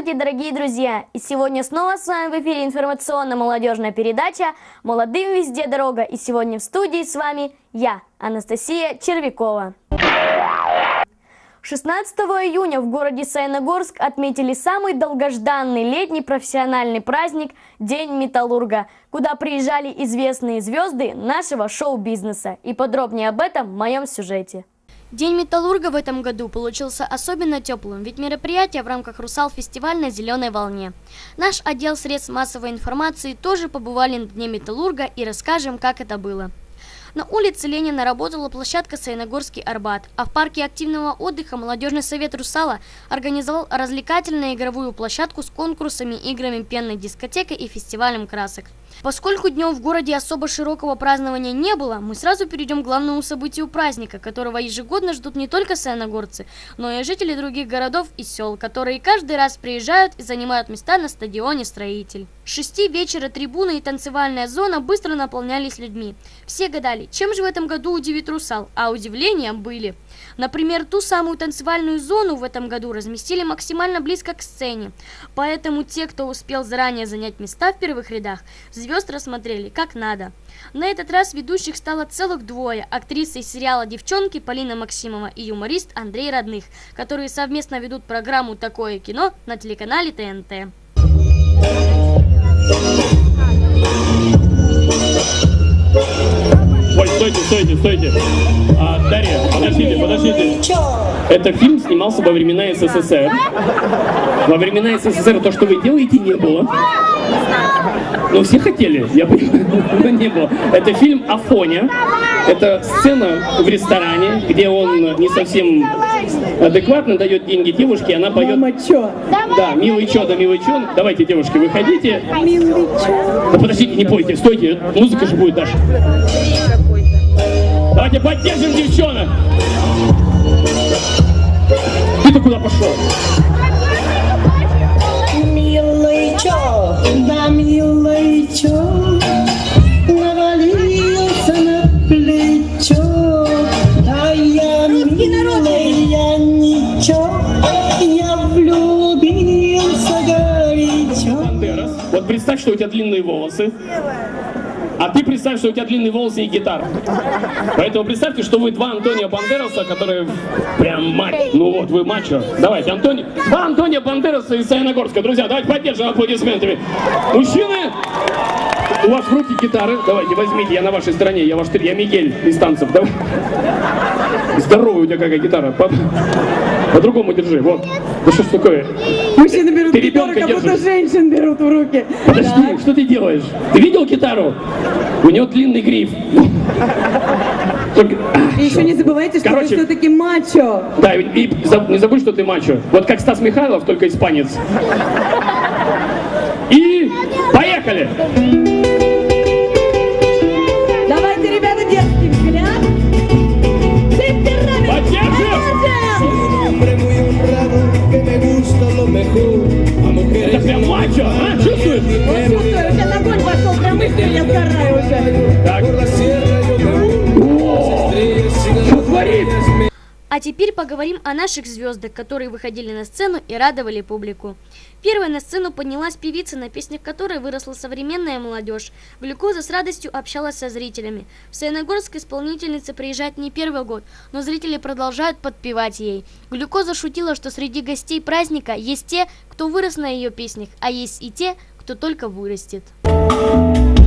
Здравствуйте, дорогие друзья! И сегодня снова с вами в эфире информационно-молодежная передача «Молодым везде дорога». И сегодня в студии с вами я, Анастасия Червякова. 16 июня в городе Саяногорск отметили самый долгожданный летний профессиональный праздник День Металлурга, куда приезжали известные звезды нашего шоу-бизнеса. И подробнее об этом в моем сюжете. День металлурга в этом году получился особенно теплым, ведь мероприятие в рамках Русал-фестиваль на зеленой волне. Наш отдел средств массовой информации тоже побывали на Дне металлурга и расскажем, как это было. На улице Ленина работала площадка Саяногорский Арбат, а в парке активного отдыха молодежный совет Русала организовал развлекательную игровую площадку с конкурсами, играми пенной дискотекой и фестивалем красок. Поскольку днем в городе особо широкого празднования не было, мы сразу перейдем к главному событию праздника, которого ежегодно ждут не только саяногорцы, но и жители других городов и сел, которые каждый раз приезжают и занимают места на стадионе «Строитель». С шести вечера трибуны и танцевальная зона быстро наполнялись людьми. Все гадали, чем же в этом году удивит Русал, а удивления были – Например, ту самую танцевальную зону в этом году разместили максимально близко к сцене, поэтому те, кто успел заранее занять места в первых рядах, звезд рассмотрели как надо. На этот раз ведущих стало целых двое – актриса из сериала «Девчонки» Полина Максимова и юморист Андрей Родных, которые совместно ведут программу «Такое кино» на телеканале ТНТ. Ой, стойте, стойте, стойте. А, Дарья, подождите, подождите. Это фильм снимался во времена СССР. Во времена СССР то, что вы делаете, не было. Ну, все хотели, я понимаю, но не было. Это фильм Афоня. Это сцена в ресторане, где он не совсем адекватно дает деньги девушке, она поет... Мама, чё? Да, милый чё, да милый чё. Давайте, девушки, выходите. Милый чё? Да подождите, не пойте, стойте, музыка же будет, Даша. Давайте поддержим девчонок. Ты-то куда пошел? Милый чё? Да, милый чё? Навалился на плечо. Да я милый, я ничего. Я влюбился горячо. Вот представь, что у тебя длинные волосы. А ты представь, что у тебя длинные волосы и гитара. Поэтому представьте, что вы два Антонио Бандераса, которые прям мать. Ну вот, вы мачо. Давайте, Антони... Два Антонио Бандераса из Саяногорска. Друзья, давайте поддержим аплодисментами. Мужчины, у вас в руки гитары. Давайте, возьмите, я на вашей стороне. Я ваш... Я Мигель из танцев. Давай. Здоровая у тебя какая гитара. По- По-другому держи. Вот. Да что ж такое? Мужчины берут Ты гитару, как будто женщин берут в руки. Подожди, что ты делаешь? Ты видел гитару? У него длинный гриф. Только- И еще не забывайте, что Короче. вы все-таки мачо. Да, и, и не забудь, что ты мачо. Вот как Стас Михайлов, только испанец. И поехали! Давайте, А теперь поговорим о наших звездах, которые выходили на сцену и радовали публику. Первой на сцену поднялась певица, на песнях которой выросла современная молодежь. Глюкоза с радостью общалась со зрителями. В Саяногорск исполнительница приезжает не первый год, но зрители продолжают подпевать ей. Глюкоза шутила, что среди гостей праздника есть те, кто вырос на ее песнях, а есть и те, кто только вырастет. каждой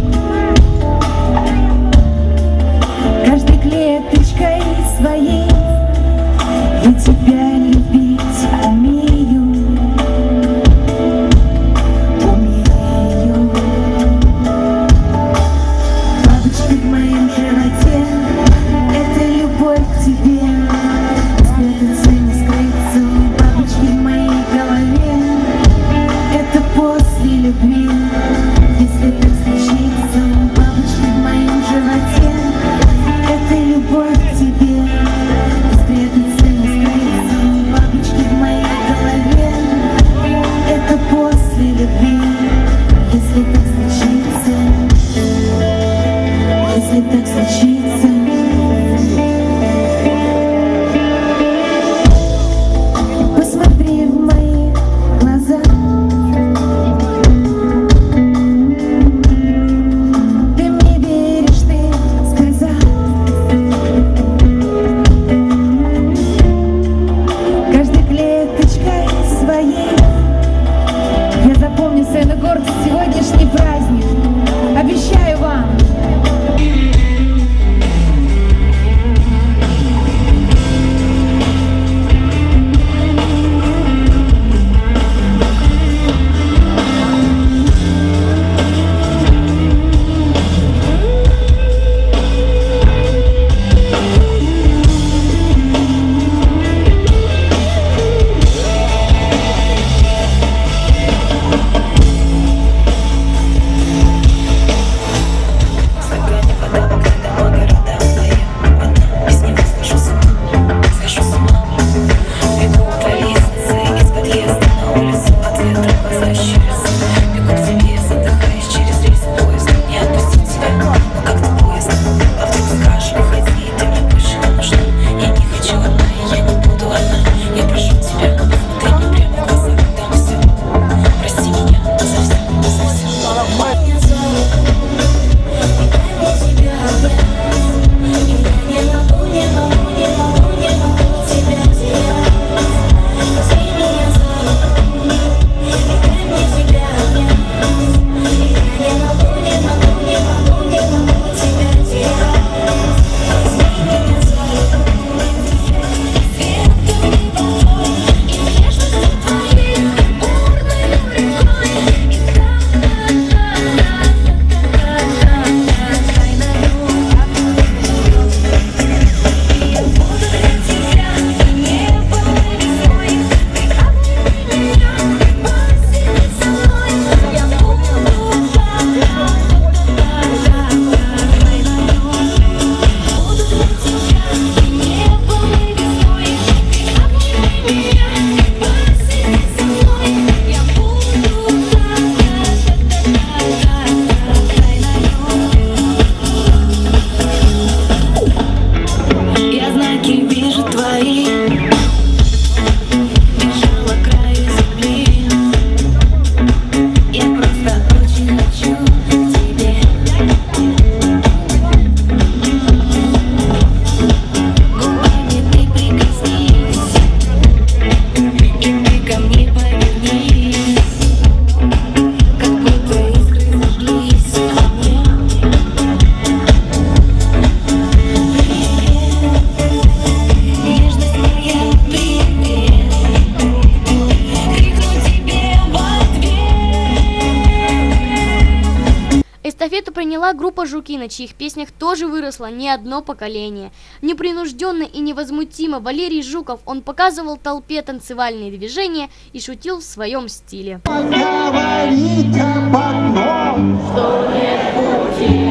Группа «Жуки», на чьих песнях тоже выросло не одно поколение. Непринужденно и невозмутимо Валерий Жуков, он показывал толпе танцевальные движения и шутил в своем стиле. Поговорить об одном, что нет пути,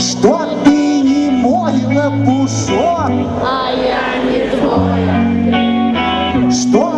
что ты не мой лопушок, а я не твой. Что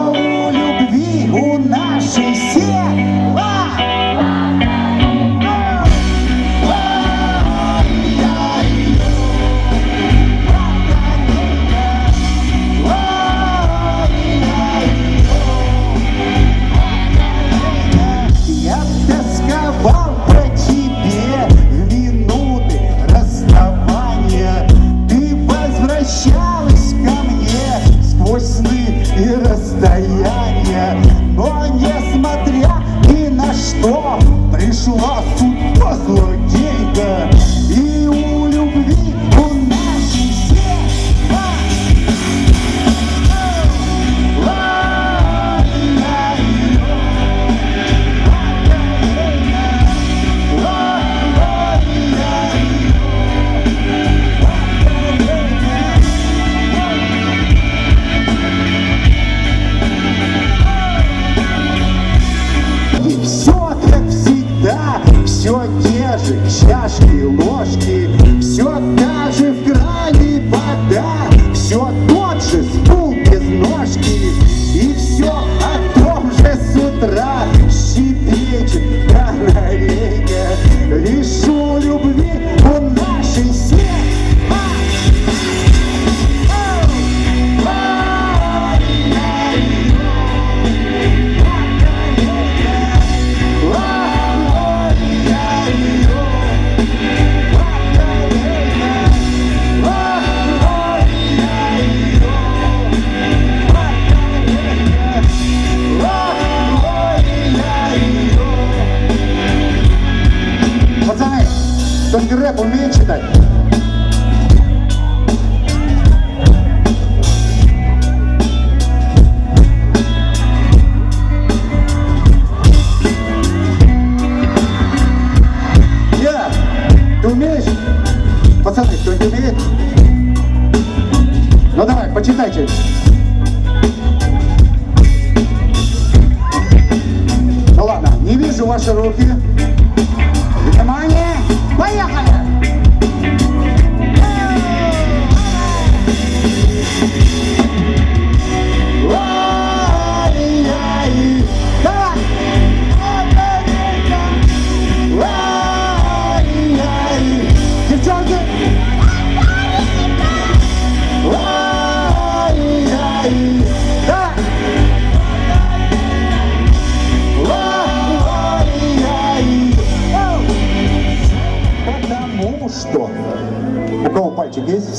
рэп умеет читать?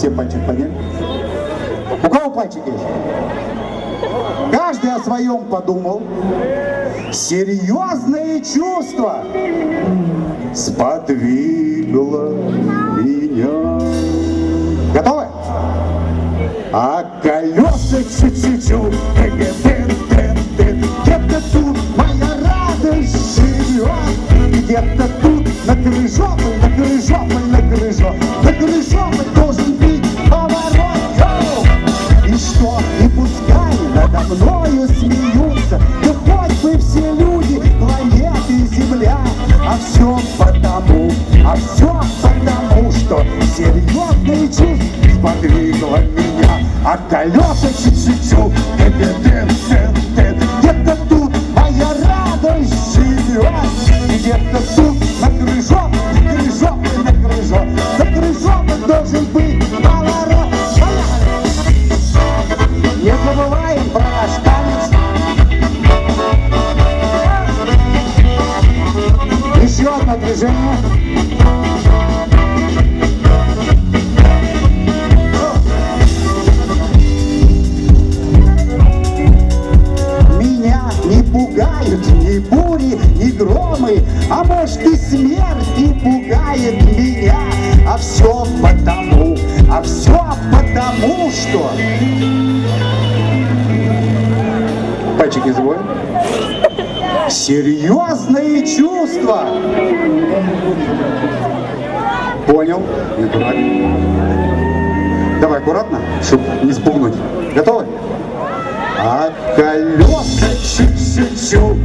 все пальчик подняли? У кого пальчик есть? Каждый о своем подумал. Серьезные чувства сподвигло меня. Готовы? А колеса чуть-чуть подвигла меня, от колеса чуть-чуть, мальчики живой? Серьезные чувства! Понял, не дурак. Давай аккуратно, чтобы не спугнуть. Готовы? А колеса чу-чу-чу,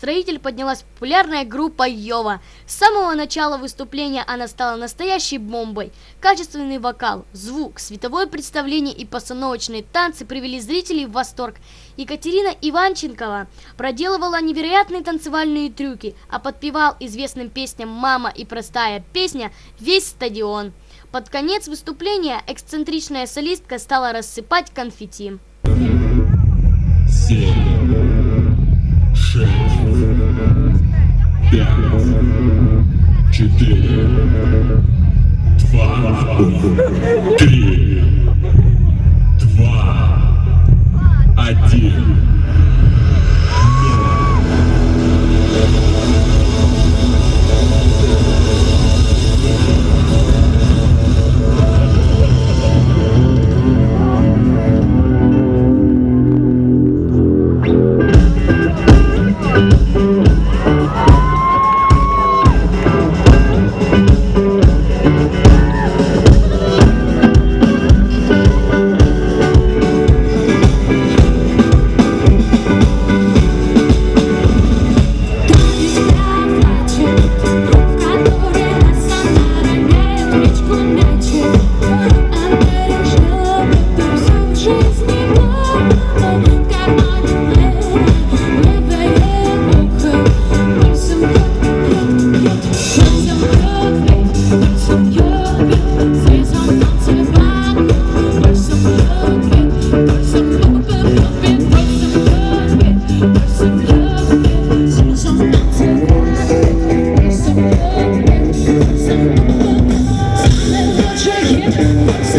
«Строитель» поднялась популярная группа «Йова». С самого начала выступления она стала настоящей бомбой. Качественный вокал, звук, световое представление и постановочные танцы привели зрителей в восторг. Екатерина Иванченкова проделывала невероятные танцевальные трюки, а подпевал известным песням «Мама» и «Простая песня» весь стадион. Под конец выступления эксцентричная солистка стала рассыпать конфетти. семь, шесть, пять, четыре, два, три, два, один. to you.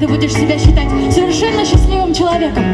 ты будешь себя считать совершенно счастливым человеком.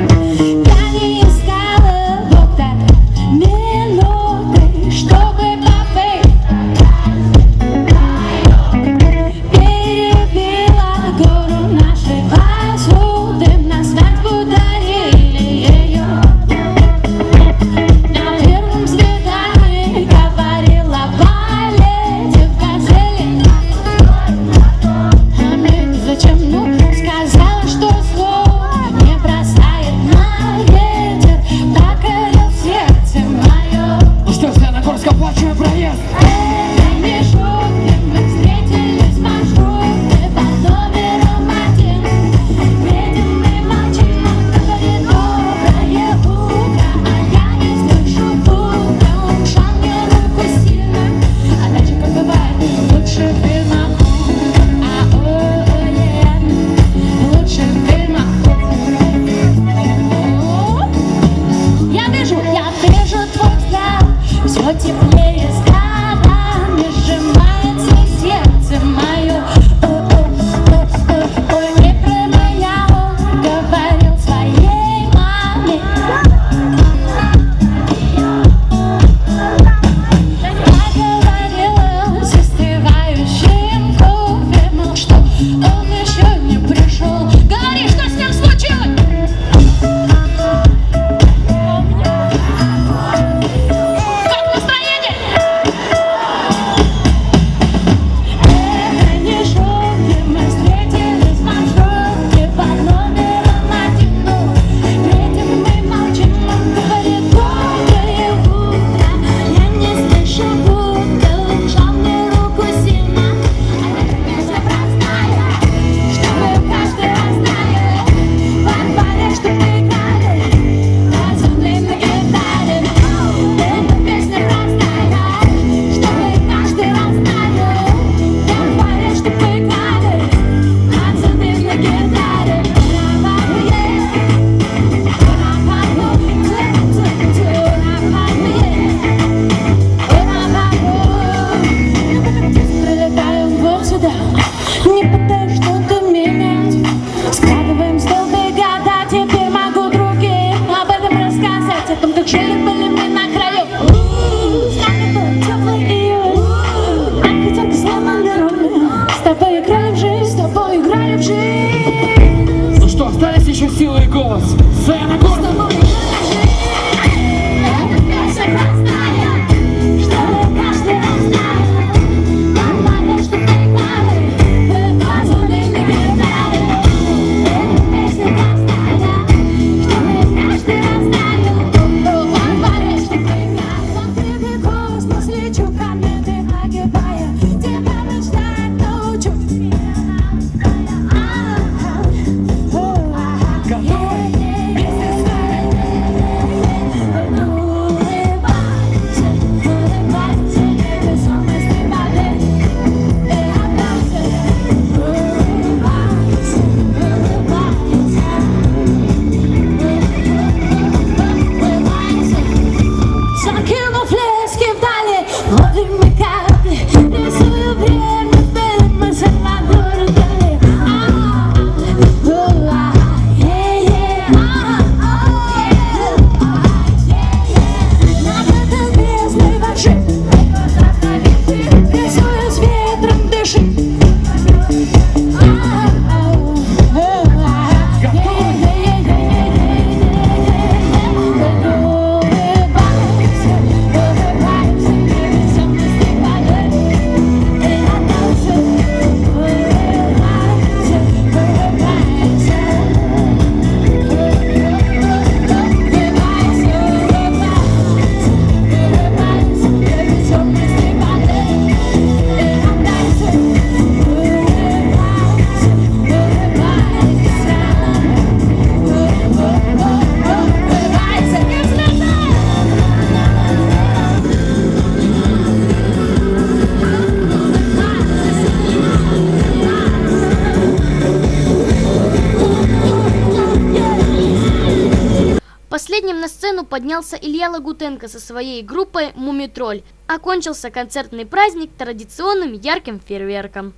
снялся Илья Лагутенко со своей группой «Мумитроль». Окончился концертный праздник традиционным ярким фейерверком.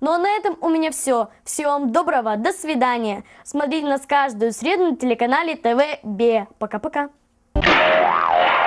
Ну а на этом у меня все. Всего вам доброго, до свидания. Смотрите нас каждую среду на телеканале ТВ Б. Пока-пока.